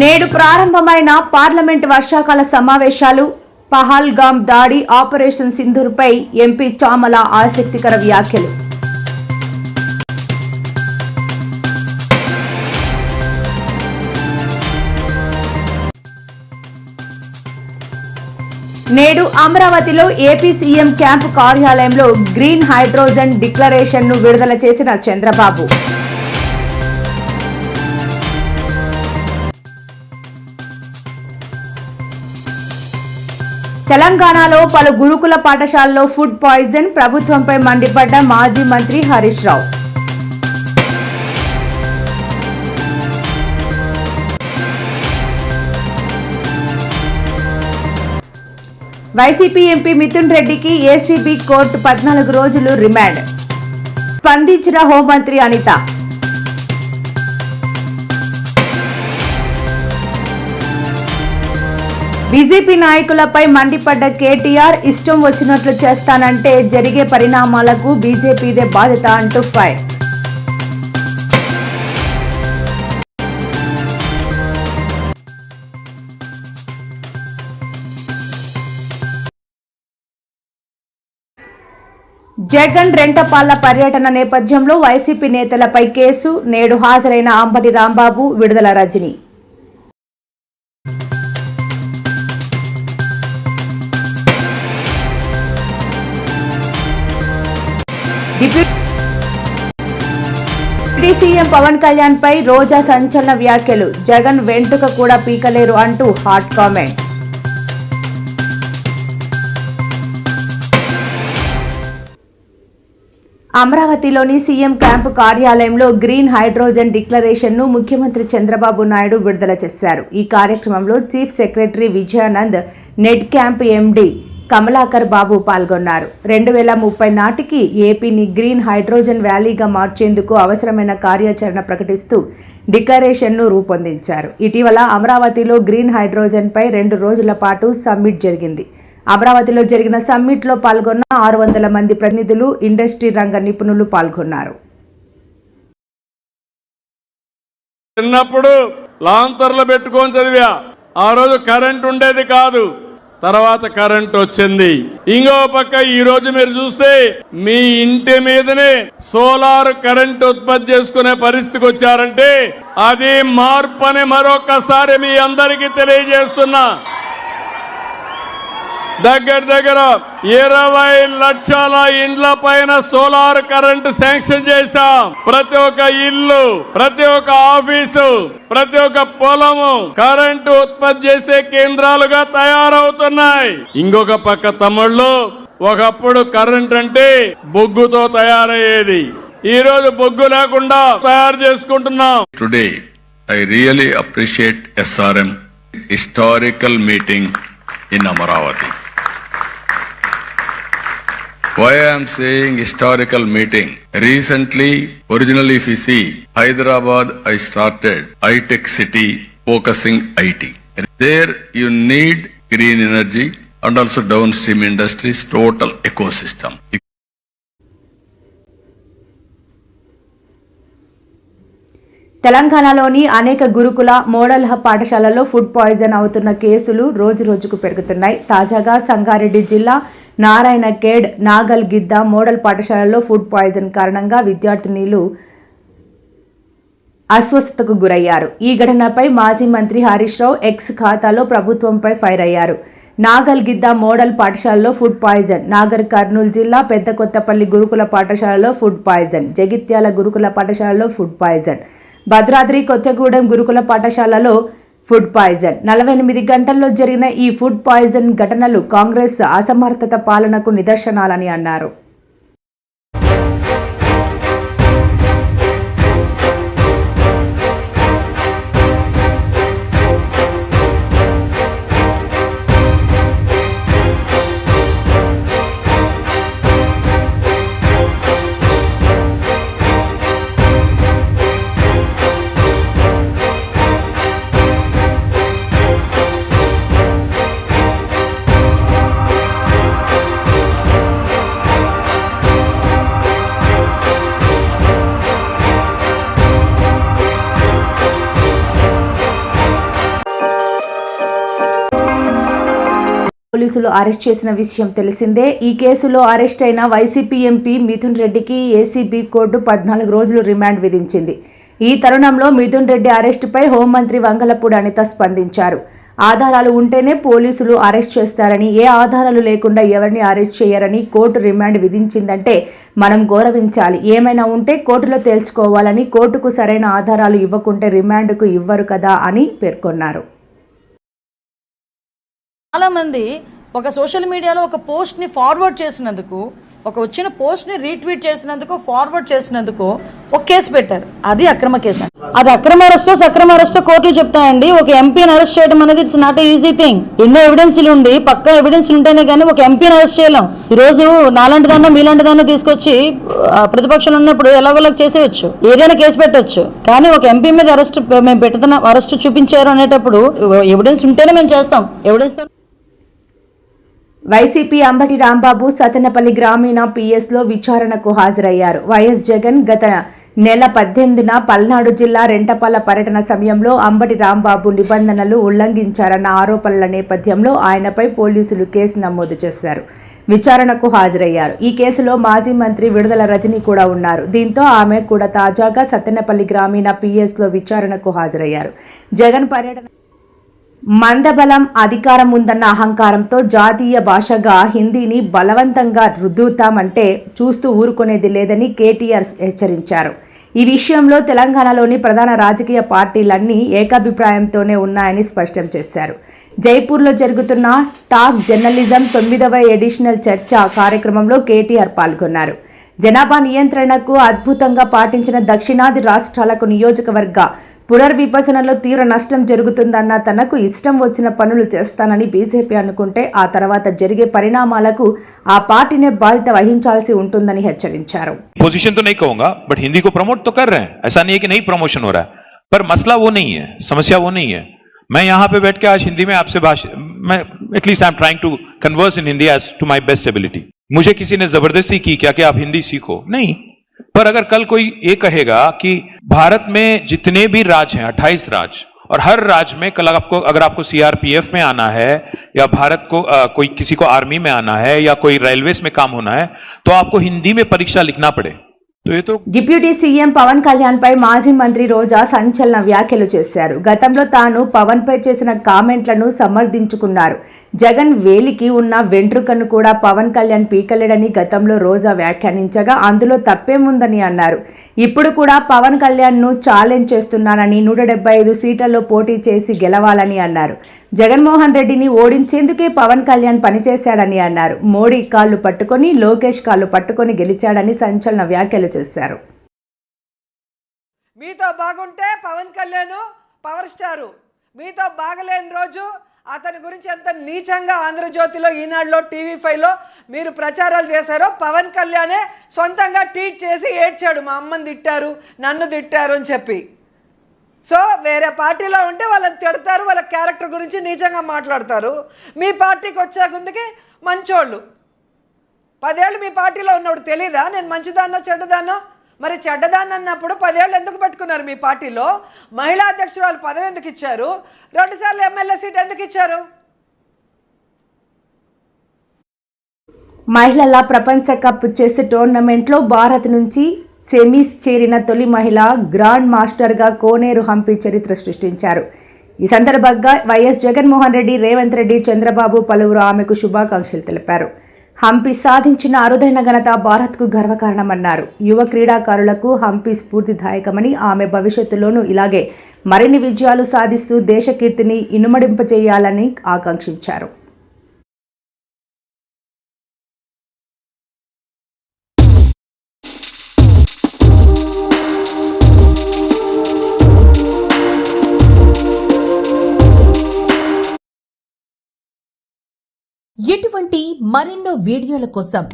నేడు ప్రారంభమైన పార్లమెంట్ వర్షాకాల సమావేశాలు పహల్గామ్ దాడి ఆపరేషన్ సింధూర్పై ఎంపీ చామల ఆసక్తికర వ్యాఖ్యలు. నేడు అమరావతిలో ఏపీ సీఎం క్యాంపు కార్యాలయంలో గ్రీన్ హైడ్రోజన్ డిక్లరేషన్ను విడుదల చేసిన చంద్రబాబు. తెలంగాణలో పలు గురుకుల పాఠశాలలో ఫుడ్ పాయిజన్ ప్రభుత్వంపై మండిపడ్డ మాజీ మంత్రి హరీష్ రావు. వైసీపీ ఎంపీ మిథున్ రెడ్డికి ఏసీబీ కోర్టు పద్నాలుగు రోజులు రిమాండ్. స్పందించిన హోంమంత్రి అనిత బీజేపీ నాయకులపై మండిపడ్డ కేటీఆర్ ఇష్టం వచ్చినట్లు చేస్తానంటే జరిగే పరిణామాలకు బీజేపీదే బాధ్యత అంటూ ఫైర్. జగన్ రెంటపాళ్ళ పర్యటన నేపథ్యంలో వైసీపీ నేతలపై కేసు నేడు హాజరైన అంబటి రాంబాబు విడుదల రజని. డిప్యూటీ సీఎం పవన్ కళ్యాణ్ పై రోజా సంచలన వ్యాఖ్యలు. జగన్ వెంటుక కూడా పీకలేరు అంటూ హాట్ కామెంట్స్ అమరావతిలోని సీఎం క్యాంపు కార్యాలయంలో గ్రీన్ హైడ్రోజన్ డిక్లరేషన్ను ముఖ్యమంత్రి చంద్రబాబు నాయుడు విడుదల చేశారు. ఈ కార్యక్రమంలో chief secretary Vijayanand NEDCAP MD Kamalakar Babu పాల్గొన్నారు. రెండు వేల ముప్పై నాటికి ఏపీని గ్రీన్ హైడ్రోజన్ వ్యాలీగా మార్చేందుకు అవసరమైన కార్యాచరణ ప్రకటిస్తూ డిక్లరేషన్ను రూపొందించారు. ఇటీవల అమరావతిలో గ్రీన్ హైడ్రోజన్పై రెండు రోజుల పాటు సమ్మిట్ జరిగింది. అమరావతిలో జరిగిన సమ్మిట్లో పాల్గొన్న ఆరు వందల మంది ప్రతినిధులు ఇండస్ట్రీ రంగ నిపుణులు పాల్గొన్నారు. చిన్నప్పుడు లాంతర్లు పెట్టుకొని చదివా. ఆ రోజు కరెంట్ ఉండేది కాదు. తర్వాత కరెంట్ వచ్చింది. ఇంకో పక్క ఈ రోజు మీరు చూస్తే మీ ఇంటి మీదనే సోలార్ కరెంట్ ఉత్పత్తి చేసుకునే పరిస్థితికి వచ్చారంటే అది మార్పు అని మరొకసారి మీ అందరికీ తెలియజేస్తున్నా. దగ్గర దగ్గర ఇరవై లక్షల ఇండ్ల పైన సోలార్ కరెంట్ శాంక్షన్ చేశాం. ప్రతి ఒక్క ఇల్లు ప్రతి ఒక్క ఆఫీసు ప్రతి ఒక్క పొలము కరెంటు ఉత్పత్తి చేసే కేంద్రాలుగా తయారవుతున్నాయి. ఇంకొక పక్క తమ్ముళ్ళు ఒకప్పుడు కరెంట్ అంటే బొగ్గుతో తయారయ్యేది. ఈ రోజు బొగ్గు లేకుండా తయారు చేసుకుంటున్నాం. Today I really appreciate SRM historical meeting in Amaravati Why I am saying historical meeting? Recently, originally if you see, Hyderabad I started high-tech city focusing IT. There you need green energy and also downstream industries, total ecosystem. తెలంగాణలోని అనేక గురుకుల model hub పాఠశాలల్లో food poison అవుతున్న కేసులు రోజు రోజుకు పెరుగుతున్నాయి తాజాగా సంగారెడ్డి జిల్లా నారాయణ ఖేడ్ నాగల్ గిద్ద మోడల్ పాఠశాలలో ఫుడ్ పాయిజన్ కారణంగా విద్యార్థినీలు అస్వస్థతకు గురయ్యారు. ఈ ఘటనపై మాజీ మంత్రి హరీష్ రావు ఎక్స్ ఖాతాలో ప్రభుత్వంపై ఫైర్ అయ్యారు. నాగల్ గిద్ద మోడల్ పాఠశాలలో ఫుడ్ పాయిజన్ నాగర్ కర్నూలు జిల్లా పెద్ద కొత్తపల్లి గురుకుల పాఠశాలలో ఫుడ్ పాయిజన్ జగిత్యాల గురుకుల పాఠశాలలో ఫుడ్ పాయిజన్ భద్రాద్రి కొత్తగూడెం గురుకుల పాఠశాలలో ఫుడ్ పాయిజన్. నలభై ఎనిమిది గంటల్లో జరిగిన ఈ ఫుడ్ పాయిజన్ ఘటనలు కాంగ్రెస్ అసమర్థత పాలనకు నిదర్శనాలని అన్నారు. పోలీసులు అరెస్ట్ చేసిన విషయం తెలిసిందే. ఈ కేసులో అరెస్ట్ అయిన వైసీపీ ఎంపీ మిథున్ రెడ్డికి ఏసీబీ కోర్టు పద్నాలుగు రోజులు రిమాండ్ విధించింది. ఈ తరుణంలో మిథున్ రెడ్డి అరెస్టుపై హోంమంత్రి వంగలపూడి అనిత స్పందించారు. ఆధారాలు ఉంటేనే పోలీసులు అరెస్ట్ చేస్తారని ఏ ఆధారాలు లేకుండా ఎవరిని అరెస్ట్ చేయరని కోర్టు రిమాండ్ విధించిందంటే మనం గౌరవించాలి. ఏమైనా ఉంటే కోర్టులో తేల్చుకోవాలని కోర్టుకు సరైన ఆధారాలు ఇవ్వకుంటే రిమాండ్కు ఇవ్వరు కదా అని పేర్కొన్నారు. చాలామంది ఒక సోషల్ మీడియాలో ఒక పోస్ట్ని ఫార్వర్డ్ చేసినందుకు ఒక వచ్చిన పోస్ట్ని రీట్వీట్ చేసినందుకు ఫార్వర్డ్ చేసినందుకు ఒక కేసు పెట్టారు. అది అక్రమ కేసు అది అక్రమ అరెస్టో సక్రమ అరెస్టో కోర్టులు చెప్తాయండి. ఒక ఎంపీని అరెస్ట్ చేయడం అనేది ఇట్స్ నాట్ ఈజీ థింగ్ ఎన్నో ఎవిడెన్స్లు ఉండి పక్క ఎవిడెన్స్లు ఉంటేనే కానీ ఒక ఎంపీని అరెస్ట్ చేయలేం. ఈ రోజు నాలాంటి దాన్నో మీలాంటి దాన్నో తీసుకొచ్చి ఆ, ప్రతిపక్షంలో ఉన్నప్పుడు ఎలాగోలాగా చేసేయచ్చు. ఏదైనా కేసు పెట్టవచ్చు కానీ ఒక ఎంపీ మీద అరెస్ట్ మేము పెట్టుతున్న అరెస్ట్ చూపించారు అనేటప్పుడు ఎవిడెన్స్ ఉంటేనే మేము చేస్తాం. ఎవిడెన్స్ వైసీపీ అంబటి రాంబాబు సతనపల్లి గ్రామీణ పిఎస్లో విచారణకు హాజరయ్యారు. వైఎస్ జగన్ గత నెల పద్దెనిమిదిన పల్నాడు జిల్లా రెంటపల్ల పర్యటన సమయంలో అంబటి రాంబాబు నిబంధనలు ఉల్లంఘించారన్న ఆరోపణల నేపథ్యంలో ఆయనపై పోలీసులు కేసు నమోదు చేశారు. విచారణకు హాజరయ్యారు. ఈ కేసులో మాజీ మంత్రి విడుదల రజని కూడా ఉన్నారు. దీంతో ఆమె కూడా తాజాగా సత్తెనపల్లి గ్రామీణ పిఎస్లో విచారణకు హాజరయ్యారు. జగన్ పర్యటన మందబలం అధికారం ఉందన్న అహంకారంతో జాతీయ భాషగా హిందీని బలవంతంగా రుద్దుతామంటే చూస్తూ ఊరుకునేది లేదని కేటీఆర్ హెచ్చరించారు. ఈ విషయంలో తెలంగాణలోని ప్రధాన రాజకీయ పార్టీలన్నీ ఏకాభిప్రాయంతోనే ఉన్నాయని స్పష్టం చేశారు. జైపూర్లో జరుగుతున్న టాక్ జర్నలిజం తొమ్మిదవ ఎడిషనల్ చర్చ కార్యక్రమంలో కేటీఆర్ పాల్గొన్నారు. జనాభా నియంత్రణకు అద్భుతంగా పాటించిన దక్షిణాది రాష్ట్రాలకు నియోజకవర్గ పునర్విభజనలో తీవ్ర నష్టం జరుగుతుందన్న తనకు ఇష్టం వచ్చిన పనులు చేస్తానని బీజేపీ అనుకుంటే ఆ తర్వాత జరిగే పరిణామాలకు ఆ పార్టీనే బాధ్యత వహించాల్సి ఉంటుందని హెచ్చరించారు पोजीशन तो नहीं कहूंगा बट हिंदी को प्रमोट तो कर रहे हैं ऐसा नहीं है कि नहीं प्रमोशन हो रहा है पर मसला वो नहीं है समस्या वो नहीं है मैं यहाँ पे बैठ के आज हिंदी में आपसे भाषा मैं at least I am trying to converse in Hindi as to my best ability मुझे किसी ने जबरदस्ती की क्या कि आप हिंदी सीखो नहीं पर अगर कल कोई ये कहेगा कि भारत में जितने भी राज्य हैं अट्ठाईस राज्य और हर राज्य में कल आपको अगर आपको सीआरपीएफ में आना है या भारत को अ, कोई किसी को आर्मी में आना है या कोई रेलवेज में काम होना है तो आपको हिंदी में परीक्षा लिखना पड़े तो ये तो డిప్యూటీ సీఎం పవన్ కళ్యాణ్ పై మాజీ మంత్రి రోజా సంచలన వ్యాఖ్యలు చేశారు గతంలో తాను పవన్ పై చేసిన కామెంట్లను సమర్థించుకున్నారు జగన్ వేలికి ఉన్న వెంట్రుకను కూడా పవన్ కళ్యాణ్ పీకలేడని గతంలో రోజా వ్యాఖ్యానించగా అందులో తప్పేముందని అన్నారు. ఇప్పుడు కూడా పవన్ కళ్యాణ్ను ఛాలెంజ్ చేస్తున్నానని నూట డెబ్బై ఐదు సీట్లలో పోటీ చేసి గెలవాలని అన్నారు. జగన్మోహన్ రెడ్డిని ఓడించేందుకే పవన్ కళ్యాణ్ పనిచేశాడని అన్నారు. మోడీ కాళ్ళు పట్టుకొని లోకేష్ కాళ్ళు పట్టుకొని గెలిచాడని సంచలన వ్యాఖ్యలు చేశారు. మీతో బాగుంటే పవన్ కళ్యాణ్ పవర్ స్టారు. మీతో బాగలేని రోజు అతని గురించి ఎంత నీచంగా ఆంధ్రజ్యోతిలో ఈనాడులో టీవీ ఫైవ్లో మీరు ప్రచారాలు చేశారో పవన్ కళ్యాణే సొంతంగా ట్వీట్ చేసి ఏడ్చాడు. మా అమ్మని తిట్టారు నన్ను తిట్టారు అని చెప్పి. సో వేరే పార్టీలో ఉంటే వాళ్ళని తిడతారు వాళ్ళ క్యారెక్టర్ గురించి నీచంగా మాట్లాడతారు. మీ పార్టీకి వచ్చే ముందుకి మంచోళ్ళు. పదేళ్ళు మీ పార్టీలో ఉన్నప్పుడు తెలీదా? నేను మంచిదాన్నో చెడ్డదాన్నో? మరి చెడ్డదాన్ని అన్నప్పుడు పదేళ్ళు ఎందుకు పెట్టుకున్నారు మీ పార్టీలో? మహిళా అధ్యక్షురాలు పదవి ఎందుకు ఇచ్చారు? రెండుసార్లు ఎమ్మెల్యే సీట్ ఎందుకు ఇచ్చారు? మహిళల ప్రపంచ కప్ చెస్ టోర్నమెంట్లో భారత్ నుంచి సెమీస్ చేరిన తొలి మహిళ గ్రాండ్ మాస్టర్గా కోనేరు హంపి చరిత్ర సృష్టించారు. ఈ సందర్భంగా వైఎస్ జగన్మోహన్ రెడ్డి రేవంత్ రెడ్డి చంద్రబాబు పలువురు ఆమెకు శుభాకాంక్షలు తెలిపారు. హంపి సాధించిన అరుదైన ఘనత భారత్కు గర్వకారణమన్నారు. యువ క్రీడాకారులకు హంపి స్ఫూర్తిదాయకమని ఆమె భవిష్యత్తులోనూ ఇలాగే మరిన్ని విజయాలు సాధిస్తూ దేశకీర్తిని ఇనుమడింపచేయాలని ఆకాంక్షించారు. ఇటువంటి మరెన్నో వీడియోల కోసం